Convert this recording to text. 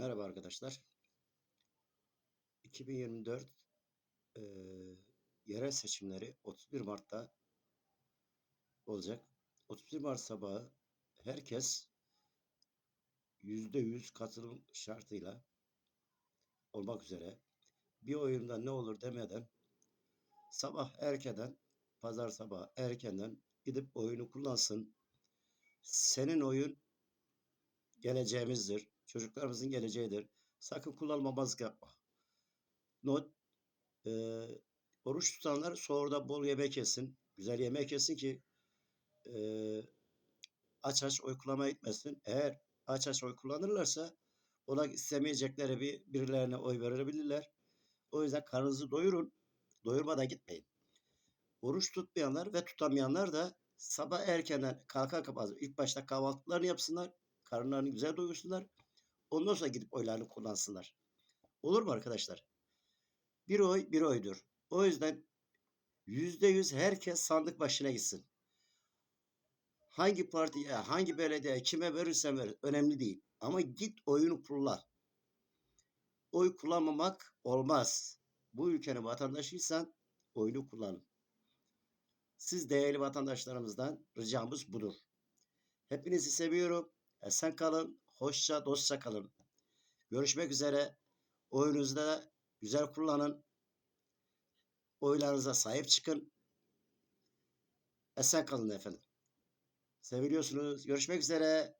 Merhaba arkadaşlar. 2024 eee, yerel seçimleri 31 Mart'ta olacak. 31 Mart sabahı herkes %100 katılım şartıyla olmak üzere bir oyunda ne olur demeden sabah erkenden, pazar sabahı erkenden gidip oyunu kullansın. Senin oyun geleceğimizdir. Çocuklarımızın geleceğidir. Sakın kullanmamazlık yapma. Not, e, oruç tutanlar sonra bol yemek yesin. Güzel yemek yesin ki e, aç aç oy kullanmaya gitmesin. Eğer aç aç oy kullanırlarsa ona istemeyecekleri bir birilerine oy verebilirler. O yüzden karnınızı doyurun. Doyurmadan gitmeyin. Oruç tutmayanlar ve tutamayanlar da sabah erkenden kalkar kalkmaz ilk başta kahvaltılarını yapsınlar. Karınlarını güzel doyursunlar. Ondan sonra gidip oylarını kullansınlar. Olur mu arkadaşlar? Bir oy bir oydur. O yüzden yüzde yüz herkes sandık başına gitsin. Hangi partiye, hangi belediye, kime verirsen ver, önemli değil. Ama git oyunu kullan. Oy kullanmamak olmaz. Bu ülkenin vatandaşıysan oyunu kullanın. Siz değerli vatandaşlarımızdan ricamız budur. Hepinizi seviyorum. Esen kalın, hoşça, dostça kalın. Görüşmek üzere. Oyunuzu da güzel kullanın. Oylarınıza sahip çıkın. Esen kalın efendim. Seviliyorsunuz. Görüşmek üzere.